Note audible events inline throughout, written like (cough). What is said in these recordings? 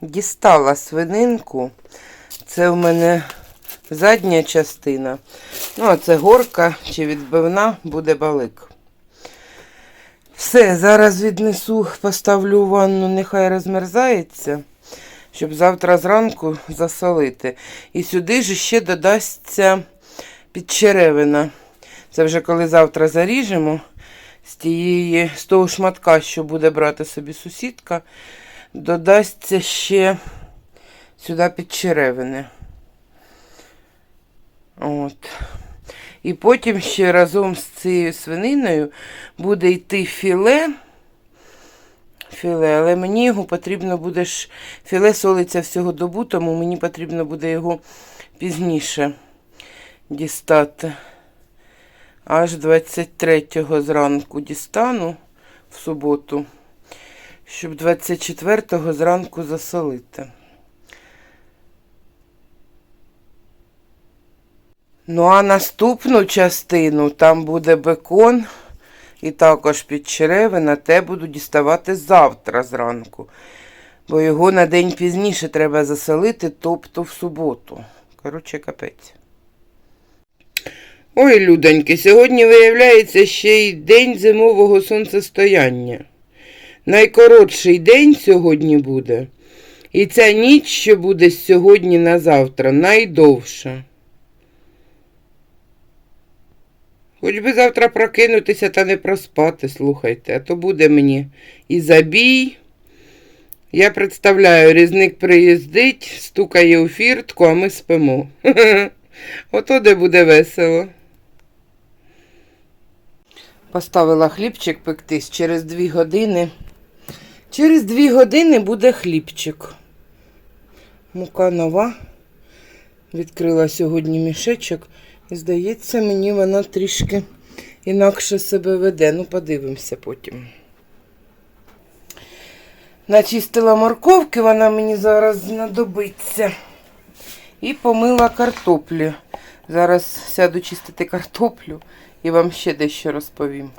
Дістала свининку. Це в мене задня частина. Ну, а це горка чи відбивна буде балик. Все, зараз віднесу, поставлю ванну, нехай розмерзається, щоб завтра зранку засолити. І сюди ж ще додасться підчеревина. Це вже коли завтра заріжемо з тієї, з того шматка, що буде брати собі сусідка, додасться ще сюди підчеревини. От. І потім ще разом з цією свининою буде йти філе. Філе, але мені його потрібно буде ж. Філе солиться всього добу, тому мені потрібно буде його пізніше дістати. Аж 23-го зранку дістану в суботу, щоб 24-го зранку засолити. Ну, а наступну частину там буде бекон і також підчеревина, те буду діставати завтра зранку. Бо його на день пізніше треба засолити, тобто в суботу. Коротше, капець. Ой, людоньки, сьогодні виявляється ще й день зимового сонцестояння. Найкоротший день сьогодні буде. І ця ніч, що буде з сьогодні на завтра, найдовша. Хоч би завтра прокинутися та не проспати, слухайте, а то буде мені і забій. Я представляю, різник приїздить, стукає у фіртку, а ми спимо. (laughs) Ото де буде весело. Поставила хлібчик пектись через дві години. Через дві години буде хлібчик. Мука нова. Відкрила сьогодні мішечок. І здається, мені вона трішки інакше себе веде. Ну, подивимося потім. Начистила морковки, вона мені зараз знадобиться. І помила картоплю. Зараз сяду чистити картоплю і вам ще дещо розповім.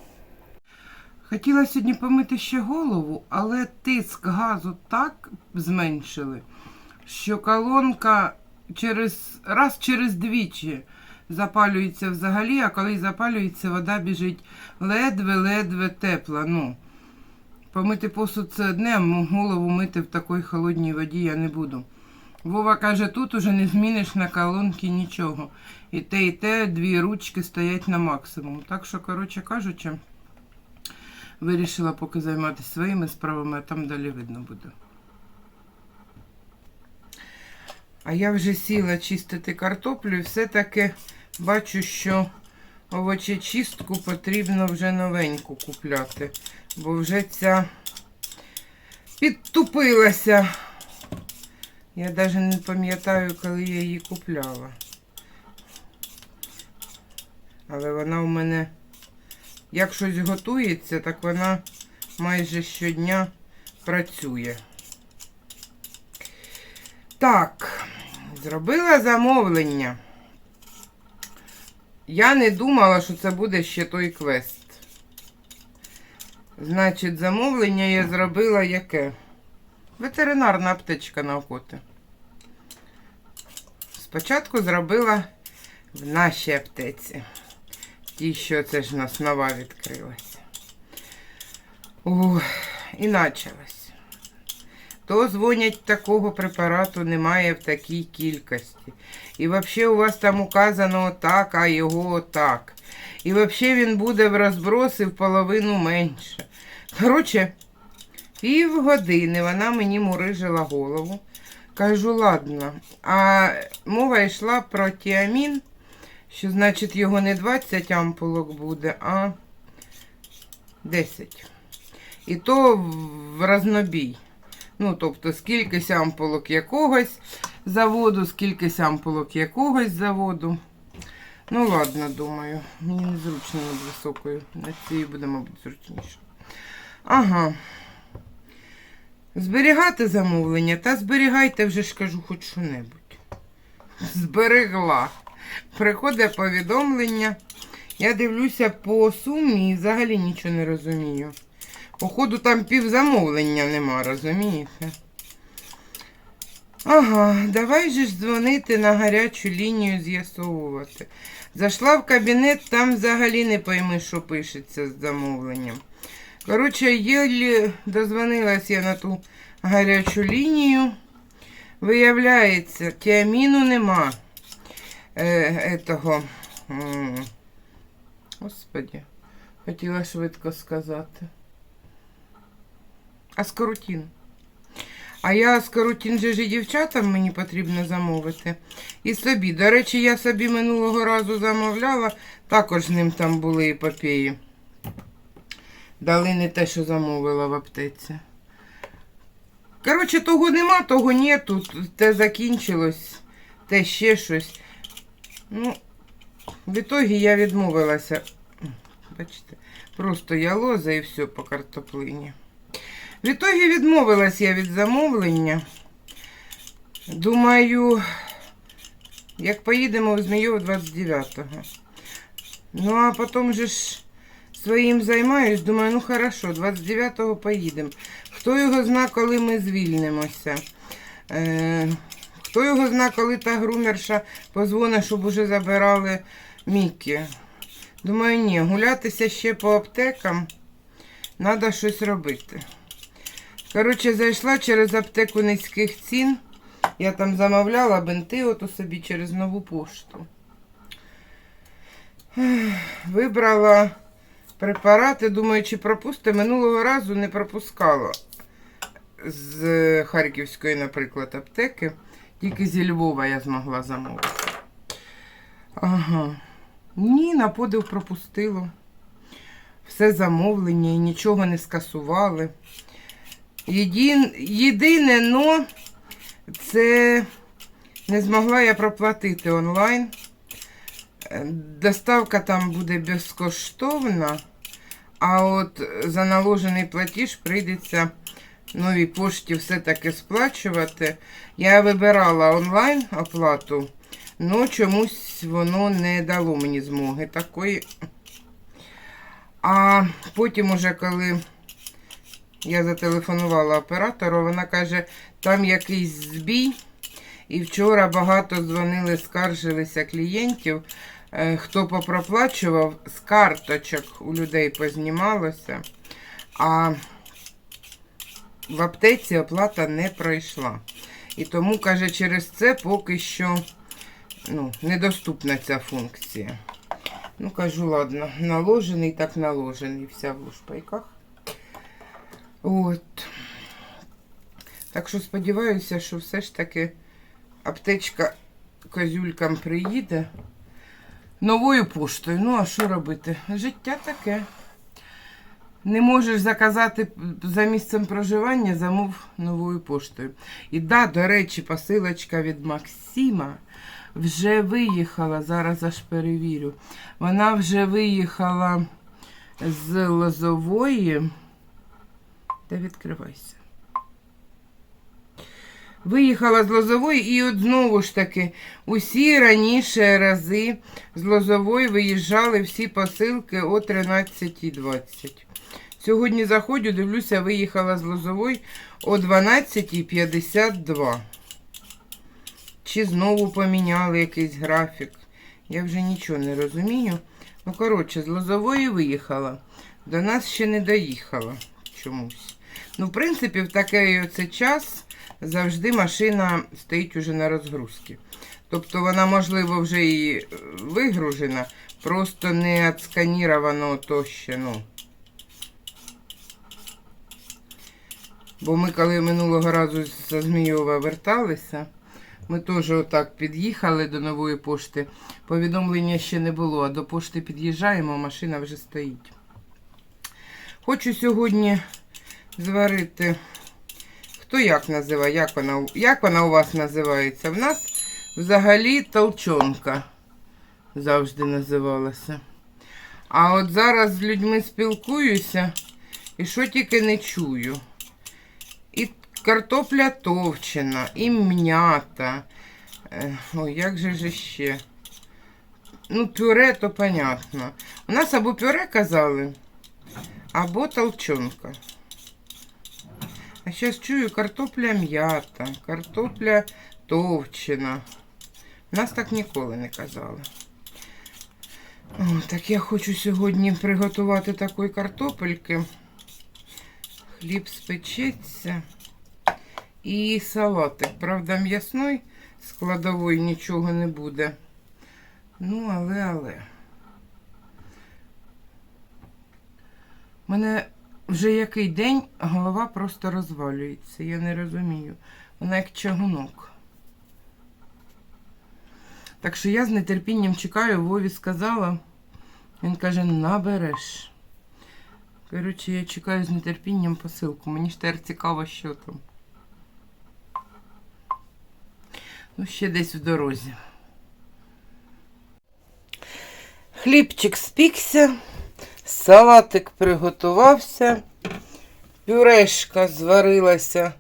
Хотіла сьогодні помити ще голову, але тиск газу так зменшили, що колонка через раз через двічі запалюється взагалі, а коли запалюється, вода біжить ледве-ледве тепла. Ну, помити посуд це одне, голову мити в такій холодній воді я не буду. Вова каже, тут уже не зміниш на колонки нічого. І те, і те, дві ручки стоять на максимум. Так що, коротше кажучи, вирішила поки займатися своїми справами, а там далі видно буде. А я вже сіла чистити картоплю і все-таки бачу, що овочечистку потрібно вже новеньку купляти, бо вже ця підтупилася. Я навіть не пам'ятаю, коли я її купляла. Але вона у мене, як щось готується, так вона майже щодня працює. Так, зробила замовлення. Я не думала, що це буде ще той квест. Значить, замовлення я зробила яке? Ветеринарна аптечка на охоти. Спочатку зробила в нашій аптеці. Ті, що це ж нас нова відкрилася. Ох, і почалось. То дзвонять такого препарату немає в такій кількості. І взагалі у вас там указано отак, а його отак. І взагалі він буде в розброси в половину менше. Коротше, півгодини вона мені мурижила голову. Кажу, ладно. А мова йшла про тіамін, що значить його не 20 ампулок буде, а 10. І то в разнобій. Ну, тобто, скільки ампулок якогось заводу, скільки ампулок якогось заводу. Ну, ладно, думаю. Мені незручно над високою. На цій буде, мабуть, зручніше. Ага. Зберігати замовлення, та зберігайте вже ж кажу хоч що-небудь. Зберегла. Приходить повідомлення. Я дивлюся по сумі і взагалі нічого не розумію. Походу, там пів замовлення нема, розумієте? Ага, давай же ж дзвонити на гарячу лінію з'ясовувати. Зайшла в кабінет, там взагалі не пойми, що пишеться з замовленням. Коротше, єлі дозвонилась я на ту гарячу лінію. Виявляється, тіаміну нема. Е, етого. м, Господі, хотіла швидко сказати. Аскорутін. А я аскорутін же ж і дівчатам мені потрібно замовити. І собі. До речі, я собі минулого разу замовляла, також з ним там були епопеї. Дали не те, що замовила в аптеці. Коротше, того нема, того нету. Те закінчилось, те ще щось. Ну, в ітогі я відмовилася. Бачите, просто я лоза і все по картоплині. В ітогі відмовилась я від замовлення. Думаю, як поїдемо в Змійов 29-го. Ну, а потім же ж своїм займаюсь, думаю, ну хорошо, 29-го поїдемо. Хто його зна, коли ми звільнимося? Е, хто його зна, коли та грумерша позвонить, щоб уже забирали Мікі? Думаю, ні, гулятися ще по аптекам, треба щось робити. Коротше, зайшла через аптеку низьких цін. Я там замовляла бинти ото собі через нову пошту. Вибрала препарати, думаю, чи пропусти. Минулого разу не пропускала з Харківської, наприклад, аптеки. Тільки зі Львова я змогла замовити. Ага. Ні, на подив пропустило. Все замовлення і нічого не скасували. Єдин, єдине но це не змогла я проплатити онлайн. Е, Доставка там буде безкоштовна, а от за наложений платіж прийдеться новій пошті все-таки сплачувати. Я вибирала онлайн оплату, але чомусь воно не дало мені змоги такої. А потім, уже коли я зателефонувала оператору, вона каже, там якийсь збій. І вчора багато дзвонили, скаржилися клієнтів, е, хто попроплачував, з карточок у людей познімалося, а в аптеці оплата не пройшла. І тому, каже, через це поки що ну, недоступна ця функція. Ну, кажу, ладно, наложений, так наложений, вся в лушпайках. От. Так що сподіваюся, що все ж таки аптечка козюлькам приїде новою поштою. Ну, а що робити? Життя таке. Не можеш заказати за місцем проживання, замов новою поштою. І да, до речі, посилочка від Максима вже виїхала, зараз аж перевірю. Вона вже виїхала з Лозової. Та відкривайся. Виїхала з Лозової і от знову ж таки усі раніше рази з Лозової виїжджали всі посилки о 13.20. Сьогодні заходжу, дивлюся, виїхала з Лозової о 12.52. Чи знову поміняли якийсь графік? Я вже нічого не розумію. Ну, коротше, з Лозової виїхала. До нас ще не доїхала чомусь. Ну, в принципі, в такий оце час завжди машина стоїть уже на розгрузці. Тобто вона, можливо, вже і е, вигружена, просто не отсканіровано то ще, ну. Бо ми, коли минулого разу з Змійова верталися, ми теж отак під'їхали до нової пошти. Повідомлення ще не було, а до пошти під'їжджаємо, машина вже стоїть. Хочу сьогодні зварити. Хто як називає? Як вона, як вона у вас називається? В нас взагалі толчонка завжди називалася. А от зараз з людьми спілкуюся і що тільки не чую. І картопля товчена і м'ята. Е, Ой, як же ж ще? Ну, пюре, то понятно. У нас або пюре казали, або толчонка. А зараз чую картопля м'ята, картопля товчена. Нас так ніколи не казали. О, так я хочу сьогодні приготувати такої картопельки. Хліб спечеться. І салатик. Правда, м'ясної складової нічого не буде. Ну, але, але. У мене вже який день голова просто розвалюється. Я не розумію. Вона як чагунок. Так що я з нетерпінням чекаю, Вові сказала. Він каже, набереш. Коротше, я чекаю з нетерпінням посилку. Мені ж тепер цікаво, що там. Ну, ще десь в дорозі. Хлібчик спікся, салатик приготувався, пюрешка зварилася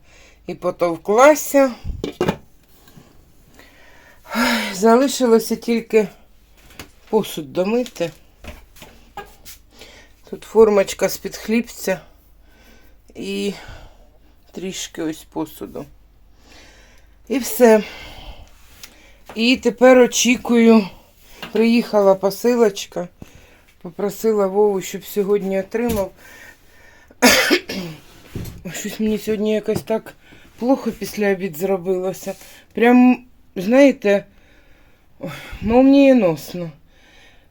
і потовклася. Залишилося тільки посуд домити. Тут формочка з-під хлібця і трішки ось посуду. І все. І тепер очікую. Приїхала посилочка. Попросила Вову, щоб сьогодні отримав. (coughs) Щось мені сьогодні якось так плохо після обід зробилося. Прям, знаєте, молнієносно.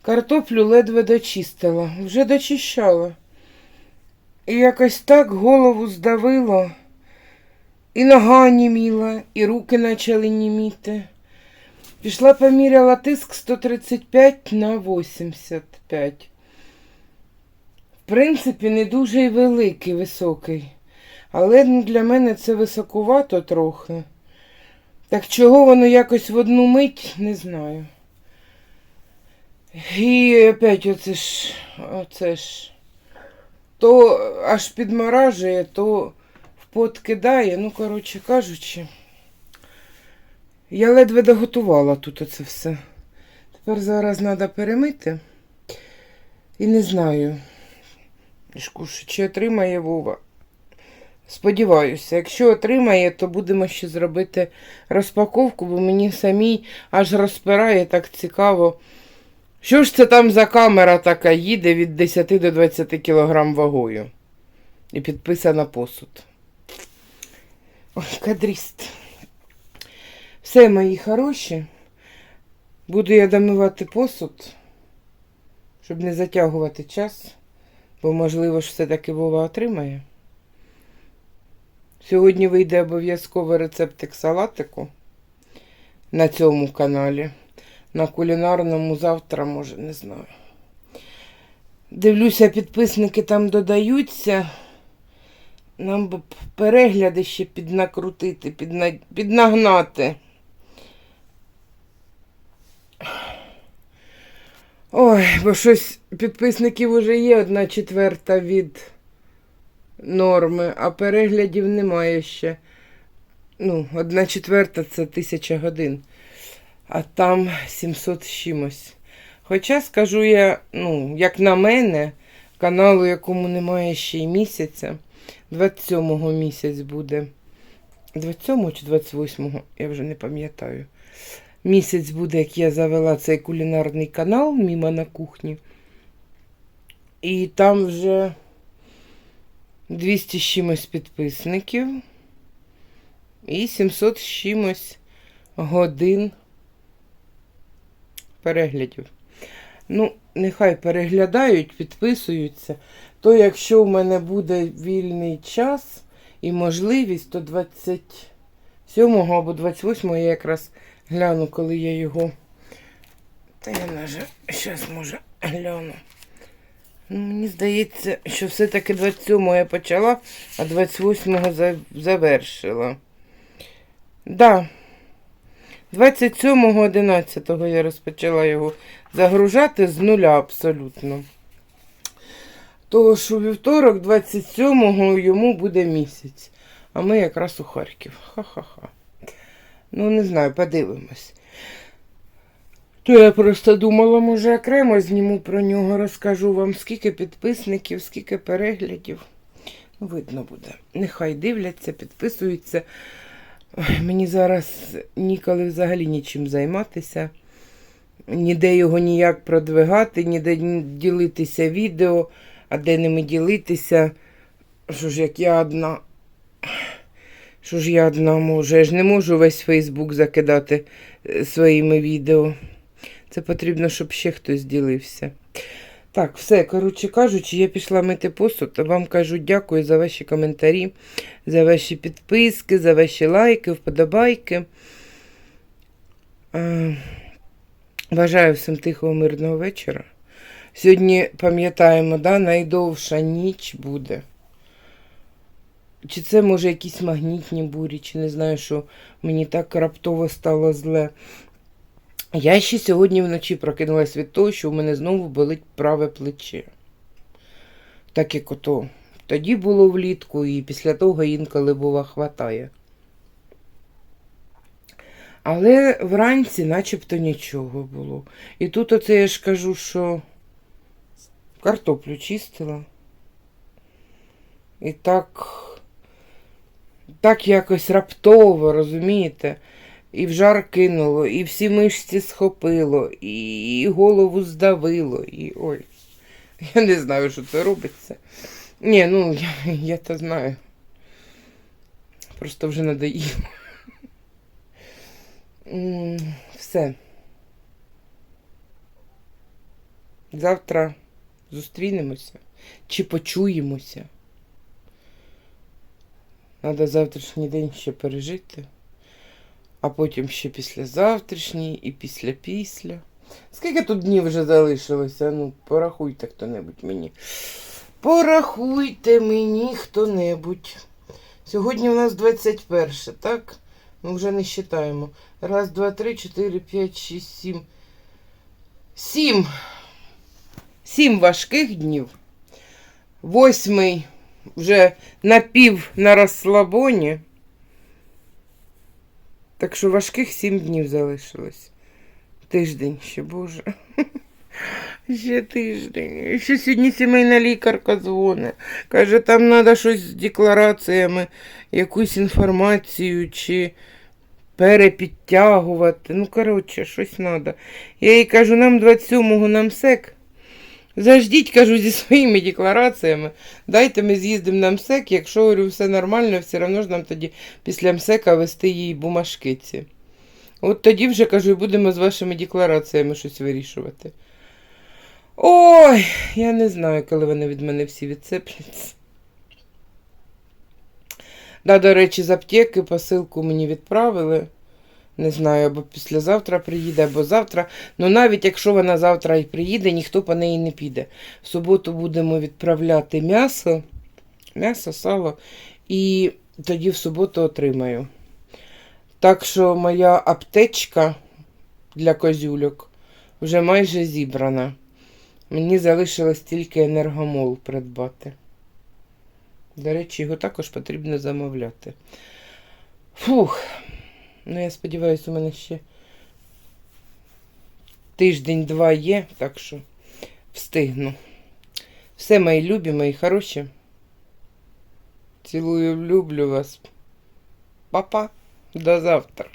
Картоплю ледве дочистила, вже дочищала. І якось так голову здавило. І нога німіла, і руки почали німіти. Пішла поміряла тиск 135 на 85. В принципі, не дуже й великий, високий. Але ну, для мене це високувато трохи. Так чого воно якось в одну мить, не знаю. І опять оце ж, оце ж. То аж підморажує, то в пот кидає. Ну, коротше кажучи. Я ледве доготувала тут оце все. Тепер зараз треба перемити. І не знаю, чи отримає Вова. Сподіваюся, якщо отримає, то будемо ще зробити розпаковку, бо мені самій аж розпирає так цікаво. Що ж це там за камера така їде від 10 до 20 кг вагою? І підписана посуд. Ой, кадріст. Все, мої хороші. Буду я домивати посуд, щоб не затягувати час, бо, можливо, ж все-таки Вова отримає. Сьогодні вийде обов'язково рецептик салатику на цьому каналі. На кулінарному завтра, може, не знаю. Дивлюся, підписники там додаються. Нам би перегляди ще піднакрутити, підна... піднагнати. Ой, бо щось підписників уже є одна четверта від норми, а переглядів немає ще. Ну, одна четверта це тисяча годин, а там 700 з чимось. Хоча скажу я, ну, як на мене, каналу, якому немає ще й місяця, 27-го місяць буде. 27-го чи 28-го, я вже не пам'ятаю. Місяць буде, як я завела цей кулінарний канал Міма на кухні. І там вже 200 з чимось підписників і 700 з чимось годин переглядів. Ну, нехай переглядають, підписуються. То якщо в мене буде вільний час і можливість, то 27 або 28 я якраз гляну, коли я його. Та я навіть зараз може гляну. Ну, Мені здається, що все-таки 27-го я почала, а 28-го завершила. Да. 27-го 11-го я розпочала його загружати з нуля абсолютно. Що у вівторок 27-го йому буде місяць. а ми якраз у Харків. Ха-ха-ха. Ну, не знаю, подивимось. То я просто думала, може, окремо зніму про нього, розкажу вам, скільки підписників, скільки переглядів. Ну, видно буде. Нехай дивляться, підписуються. Ой, мені зараз ніколи взагалі нічим займатися. Ніде його ніяк продвигати, ніде ділитися відео, а де ними ділитися. Що ж, як я одна. Що ж я одна можу? Я ж не можу весь Фейсбук закидати е, своїми відео. Це потрібно, щоб ще хтось ділився. Так, все, коротше кажучи, я пішла мити посуд. Вам кажу дякую за ваші коментарі, за ваші підписки, за ваші лайки, вподобайки. Бажаю всім тихого, мирного вечора. Сьогодні пам'ятаємо, да, найдовша ніч буде. Чи це може якісь магнітні бурі, чи не знаю, що мені так раптово стало зле. Я ще сьогодні вночі прокинулась від того, що у мене знову болить праве плече. Так як ото тоді було влітку, і після того інколи бува хватає. Але вранці начебто нічого було. І тут оце я ж кажу, що картоплю чистила. І так, так якось раптово, розумієте? І в жар кинуло, і всі мишці схопило, і голову здавило, і ой. Я не знаю, що це робиться. Ні, ну я, я то знаю. Просто вже надоїло. Все. Завтра зустрінемося чи почуємося. Треба завтрашній день ще пережити, а потім ще післязавтрашній і після-після. Скільки тут днів вже залишилося? Ну, порахуйте хто-небудь мені. Порахуйте мені хто-небудь. Сьогодні у нас 21, так? Ми вже не вважаємо. Раз, два, три, чотири, п'ять, шість, сім. Сім. Сім важких днів. Восьмий вже напів на розслабоні. Так що важких сім днів залишилось. Тиждень ще, боже. (laughs) Ще тиждень. Ще сьогодні сімейна лікарка дзвонить. Каже, там треба щось з деклараціями, якусь інформацію чи перепідтягувати. Ну, коротше, щось треба. Я їй кажу, нам 27-го нам сек. Заждіть, кажу, зі своїми деклараціями. Дайте ми з'їздимо на МСЕК. Якщо говорю, все нормально, все одно ж нам тоді після МСЕКа вести їй бумажки ці. От тоді вже кажу, і будемо з вашими деклараціями щось вирішувати. Ой, я не знаю, коли вони від мене всі відцепляться. Да, до речі, з аптеки посилку мені відправили. Не знаю, або післязавтра приїде, або завтра. Ну навіть якщо вона завтра і приїде, ніхто по неї не піде. В суботу будемо відправляти м'ясо, м'ясо, сало, і тоді в суботу отримаю. Так що моя аптечка для козюльок вже майже зібрана. Мені залишилось тільки енергомол придбати. До речі, його також потрібно замовляти. Фух. Ну, я сподіваюся, у мене ще тиждень-два є, так що встигну. Все, мої любі, мої хороші. Цілую, люблю вас. Па-па. До завтра.